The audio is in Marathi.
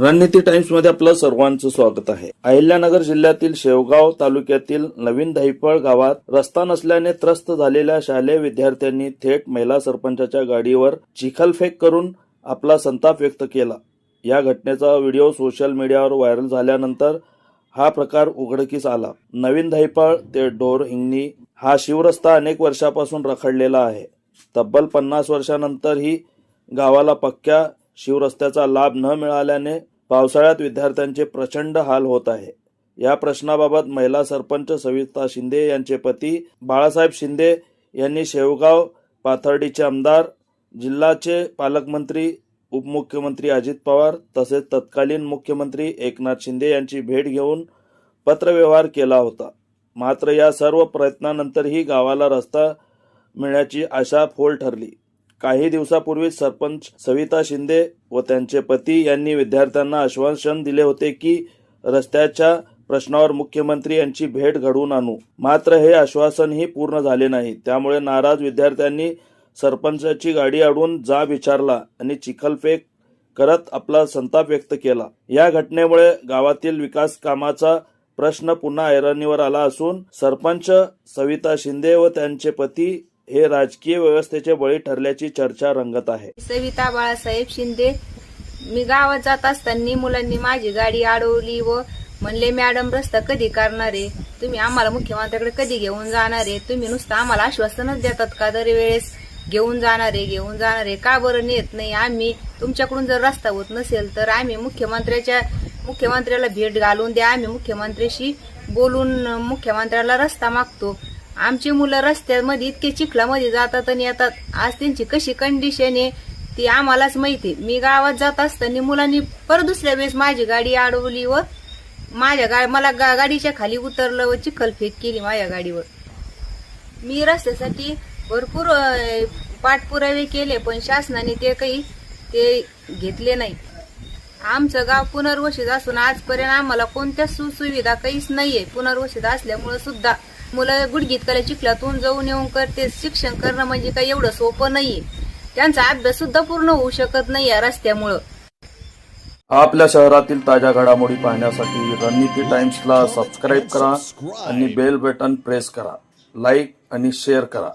रणनीती टाइम्समध्ये आपलं सर्वांचं स्वागत आहे. अहिल्यानगर जिल्ह्यातील शेवगाव तालुक्यातील नवीन दहिपळ गावात रस्ता नसल्याने त्रस्त झालेल्या शालेय विद्यार्थ्यांनी थेट महिला सरपंचाच्या गाडीवर चिखलफेक करून आपला संताप व्यक्त केला. या घटनेचा व्हिडिओ सोशल मीडियावर व्हायरल झाल्यानंतर हा प्रकार उघडकीस आला. नवीन दहिपळ ते डोर हिंगणी हा शिवरस्ता अनेक वर्षापासून रखडलेला आहे. तब्बल पन्नास वर्षानंतरही गावाला पक्क्या शिवरस्त्याचा लाभ न मिळाल्याने पावसाळ्यात विद्यार्थ्यांचे प्रचंड हाल होत आहे. या प्रश्नाबाबत महिला सरपंच सविता शिंदे यांचे पती बाळासाहेब शिंदे यांनी शेवगाव पाथर्डीचे आमदार जिल्ह्याचे पालकमंत्री उपमुख्यमंत्री अजित पवार तसेच तत्कालीन मुख्यमंत्री एकनाथ शिंदे यांची भेट घेऊन पत्रव्यवहार केला होता. मात्र या सर्व प्रयत्नानंतरही गावाला रस्ता मिळण्याची आशा फोल ठरली. काही दिवसापूर्वी सरपंच सविता शिंदे व त्यांचे पती यांनी विद्यार्थ्यांना आश्वासन दिले होते की रस्त्याच्या प्रश्नावर मुख्यमंत्री यांची भेट घडवून आणू. मात्र हे आश्वासनही पूर्ण झाले नाही. त्यामुळे नाराज विद्यार्थ्यांनी सरपंचाची गाडी अडवून जा विचारला आणि चिखलफेक करत आपला संताप व्यक्त केला. या घटनेमुळे गावातील विकास कामाचा प्रश्न पुन्हा ऐरणीवर आला असून सरपंच सविता शिंदे व त्यांचे पती हे राजकीय व्यवस्थेचे बळी ठरल्याची चर्चा रंगत आहे. सविता बाळासाहेब शिंदे मी गावात जात असताना मुलांनी माझी गाडी अडवली व म्हणले मॅडम रस्ता कधी करणार आहे? तुम्ही आम्हाला मुख्यमंत्र्याकडे कधी घेऊन जाणार आहे? तुम्ही नुसतं आम्हाला आश्वासनच देतात का दरवेळेस? घेऊन जाणार आहे घेऊन जाणार आहे. का बरं नेत नाही? आम्ही तुमच्याकडून जर रस्ता होत नसेल तर आम्ही मुख्यमंत्र्याच्या मुख्यमंत्र्याला भेट घालून द्या. आम्ही मुख्यमंत्र्याशी बोलून मुख्यमंत्र्याला रस्ता मागतो. आमची मुलं रस्त्यामध्ये इतके चिखलामध्ये जातात आणि येतात. आज त्यांची कशी कंडिशन आहे ती आम्हालाच माहिती मी गावात जात असताना मुलांनी परत दुसऱ्या वेळेस माझी गाडी अडवली व माझ्या गा मला गा- गाडीच्या खाली उतरलं व चिखलफेक केली माझ्या गाडीवर. मी रस्त्यासाठी भरपूर पाठपुरावे केले पण शासनाने ते काही ते घेतले नाही. आमचं गाव पुनर्वसित असून आजपर्यंत आम्हाला कोणत्या सुसुविधा काहीच नाहीये. पुनर्वसित असल्यामुळे सुद्धा मुलं गुडघीत कला चिखलातून जाऊन येऊन करते. शिक्षण करणं म्हणजे काही एवढं सोपं नाहीये. त्यांचा अभ्यास सुद्धा पूर्ण होऊ शकत नाही या रस्त्यामुळं. आपल्या शहरातील ताज्या घडामोडी पाहण्यासाठी रणनीती टाइम्सला सबस्क्राईब करा आणि बेल बटन प्रेस करा. लाईक आणि शेअर करा.